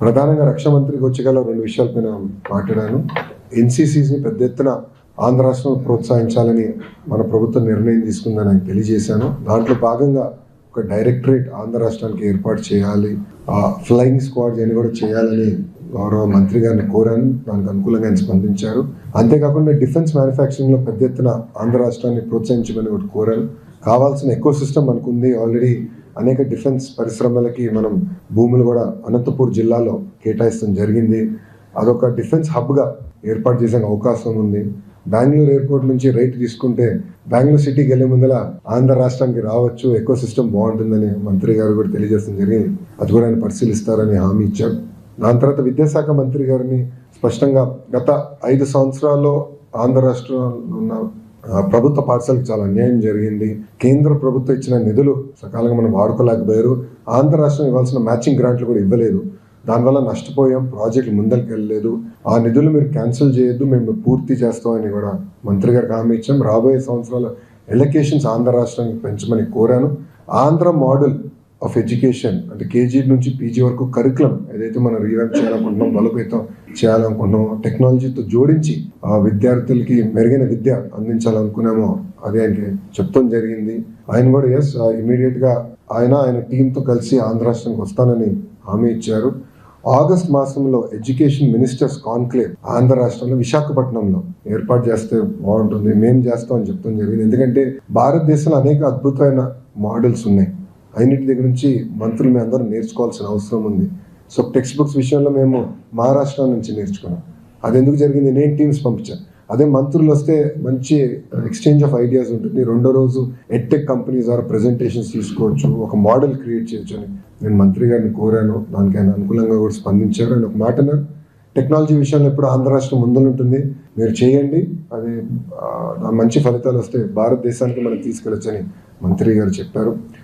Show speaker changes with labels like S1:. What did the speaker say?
S1: ప్రధానంగా రక్షణ మంత్రికి వచ్చి గల రెండు విషయాలపైన మాట్లాడాను. ఎన్సీసీని పెద్ద ఎత్తున ఆంధ్ర రాష్ట్రం ప్రోత్సహించాలని మన ప్రభుత్వం నిర్ణయం తీసుకుందని నాకు తెలియజేశాను. దాంట్లో భాగంగా ఒక డైరెక్టరేట్ ఆంధ్ర రాష్ట్రానికి ఏర్పాటు చేయాలి. ఆ ఫ్లయింగ్ స్క్వాడ్ అని కూడా చేయాలని గౌరవ మంత్రి గారిని కోరాను. దానికి అనుకూలంగా ఆయన స్పందించారు. అంతేకాకుండా డిఫెన్స్ మ్యానుఫ్యాక్చరింగ్లో పెద్ద ఎత్తున ఆంధ్ర రాష్ట్రాన్ని ప్రోత్సహించమని ఒకటి కోరాను. కావాల్సిన ఎక్కువ సిస్టమ్ మనకుంది. ఆల్రెడీ అనేక డిఫెన్స్ పరిశ్రమలకి మనం భూములు కూడా అనంతపూర్ జిల్లాలో కేటాయిస్తాం జరిగింది. అదొక డిఫెన్స్ హబ్గా ఏర్పాటు చేసే అవకాశం ఉంది. బెంగళూరు ఎయిర్పోర్ట్ నుంచి రైట్ తీసుకుంటే బెంగళూరు సిటీకి వెళ్ళే ముందర ఆంధ్ర రాష్ట్రానికి రావచ్చు ఎక్కువ సిస్టమ్ బాగుంటుందని మంత్రి గారు కూడా తెలియజేయడం జరిగింది. అది కూడా ఆయన పరిశీలిస్తారని హామీ ఇచ్చారు. దాని తర్వాత విద్యాశాఖ మంత్రి గారిని స్పష్టంగా గత ఐదు సంవత్సరాల్లో ఆంధ్ర రాష్ట్రంలో ఉన్న ప్రభుత్వ పాఠశాలకు చాలా అన్యాయం జరిగింది. కేంద్ర ప్రభుత్వం ఇచ్చిన నిధులు సకాలంగా మనం వాడుకోలేకపోయారు. ఆంధ్ర రాష్ట్రం ఇవ్వాల్సిన మ్యాచింగ్ గ్రాంట్లు కూడా ఇవ్వలేదు. దానివల్ల నష్టపోయాం. ప్రాజెక్టులు ముందరికి వెళ్ళలేదు. ఆ నిధులు మీరు క్యాన్సిల్ చేయొద్దు. మేము పూర్తి చేస్తామని కూడా మంత్రి గారికి హామీ ఇచ్చాం. రాబోయే సంవత్సరాల ఎలకేషన్స్ ఆంధ్ర రాష్ట్రానికి పెంచమని కోరాను. ఆంధ్ర మోడల్ ఆఫ్ ఎడ్యుకేషన్ అంటే కేజీ నుంచి పీజీ వరకు కరికులం ఏదైతే మనం రీవ్యాప్ చేయాలనుకుంటున్నాం బలపేతాం చేయాలనుకుంటున్నామో టెక్నాలజీతో జోడించి ఆ విద్యార్థులకి మెరుగైన విద్య అందించాలనుకున్నామో అది ఆయనకి చెప్తాం జరిగింది. ఆయన కూడా ఎస్ ఇమీడియట్గా ఆయన ఆయన టీంతో కలిసి ఆంధ్ర రాష్ట్రానికి వస్తానని హామీ ఇచ్చారు. ఆగస్ట్ మాసంలో ఎడ్యుకేషన్ మినిస్టర్స్ కాన్క్లేవ్ ఆంధ్ర రాష్ట్రంలో విశాఖపట్నంలో ఏర్పాటు చేస్తే బాగుంటుంది మేం చేస్తాం అని చెప్తాం జరిగింది. ఎందుకంటే భారతదేశంలో అనేక అద్భుతమైన మోడల్స్ ఉన్నాయి. అన్నిటి దగ్గర నుంచి మంత్రులు మీ అందరం నేర్చుకోవాల్సిన అవసరం ఉంది. సో టెక్స్ట్ బుక్స్ విషయంలో మేము మహారాష్ట్ర నుంచి నేర్చుకున్నాం. అది ఎందుకు జరిగింది? నేను టీమ్స్ పంపించాను అదే మంత్రులు వస్తే మంచి ఎక్స్చేంజ్ ఆఫ్ ఐడియాస్ ఉంటుంది. రెండో రోజు ఎడ్టెక్ కంపెనీస్ ద్వారా ప్రెజెంటేషన్స్ తీసుకోవచ్చు ఒక మోడల్ క్రియేట్ చేయొచ్చు అని నేను మంత్రి గారిని కోరాను. దానికి ఆయన అనుకూలంగా కూడా స్పందించారు. అని ఒక మాట అన్నారు. టెక్నాలజీ విషయంలో ఎప్పుడు ఆంధ్ర రాష్ట్రం ముందుంటుంది మీరు చేయండి. అది మంచి ఫలితాలు వస్తే భారతదేశానికి మనం తీసుకెళ్ళొచ్చని మంత్రి గారు చెప్పారు.